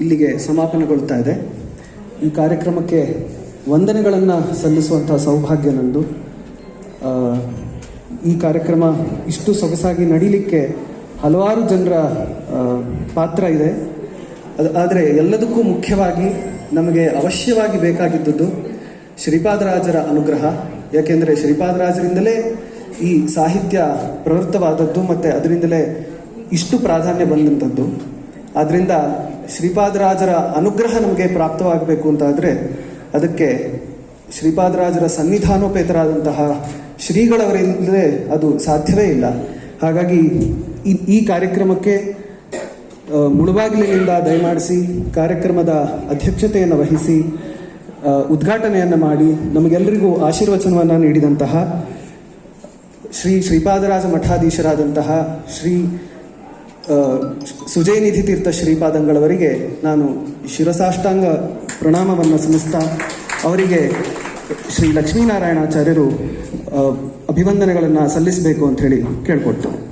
ಇಲ್ಲಿಗೆ ಸಮಾಪನಗೊಳ್ತಾ ಇದೆ. ಈ ಕಾರ್ಯಕ್ರಮಕ್ಕೆ ವಂದನೆಗಳನ್ನು ಸಲ್ಲಿಸುವಂಥ ಸೌಭಾಗ್ಯ ನಂದು. ಈ ಕಾರ್ಯಕ್ರಮ ಇಷ್ಟು ಸೊಗಸಾಗಿ ನಡೀಲಿಕ್ಕೆ ಹಲವಾರು ಜನರ ಪಾತ್ರ ಇದೆ. ಅದು, ಆದರೆ ಎಲ್ಲದಕ್ಕೂ ಮುಖ್ಯವಾಗಿ ನಮಗೆ ಅವಶ್ಯವಾಗಿ ಬೇಕಾಗಿದ್ದುದು ಶ್ರೀಪಾದರಾಜರ ಅನುಗ್ರಹ. ಯಾಕೆಂದರೆ ಶ್ರೀಪಾದರಾಜರಿಂದಲೇ ಈ ಸಾಹಿತ್ಯ ಪ್ರವೃತ್ತವಾದದ್ದು ಮತ್ತು ಅದರಿಂದಲೇ ಇಷ್ಟು ಪ್ರಾಧಾನ್ಯ ಬಂದಂಥದ್ದು. ಆದ್ದರಿಂದ ಶ್ರೀಪಾದರಾಜರ ಅನುಗ್ರಹ ನಮಗೆ ಪ್ರಾಪ್ತವಾಗಬೇಕು ಅಂತಾದರೆ ಅದಕ್ಕೆ ಶ್ರೀಪಾದರಾಜರ ಸನ್ನಿಧಾನೋಪೇತರಾದಂತಹ ಶ್ರೀಗಳವರಿಂದ ಅದು ಸಾಧ್ಯವೇ ಇಲ್ಲ. ಹಾಗಾಗಿ ಈ ಕಾರ್ಯಕ್ರಮಕ್ಕೆ ಮುಳುಬಾಗಿಲಿನಿಂದ ದಯಮಾಡಿಸಿ, ಕಾರ್ಯಕ್ರಮದ ಅಧ್ಯಕ್ಷತೆಯನ್ನು ವಹಿಸಿ ಉದ್ಘಾಟನೆಯನ್ನು ಮಾಡಿ ನಮಗೆಲ್ಲರಿಗೂ ಆಶೀರ್ವಚನವನ್ನು ನೀಡಿದಂತಹ ಶ್ರೀ ಶ್ರೀಪಾದರಾಜ ಮಠಾಧೀಶರಾದಂತಹ ಶ್ರೀ ಸುಜಯನಿಧಿ ತೀರ್ಥ ಶ್ರೀಪಾದಂಗಳವರಿಗೆ ನಾನು ಶಿರಸಾಷ್ಟಾಂಗ ಪ್ರಣಾಮವನ್ನು ಸಲ್ಲಿಸ್ತಾ ಅವರಿಗೆ ಶ್ರೀ ಲಕ್ಷ್ಮೀನಾರಾಯಣಾಚಾರ್ಯರು ಅಭಿವಂದನೆಗಳನ್ನು ಸಲ್ಲಿಸಬೇಕು ಅಂತ ಹೇಳಿ ಕೇಳ್ಕೊಳ್ತೇನೆ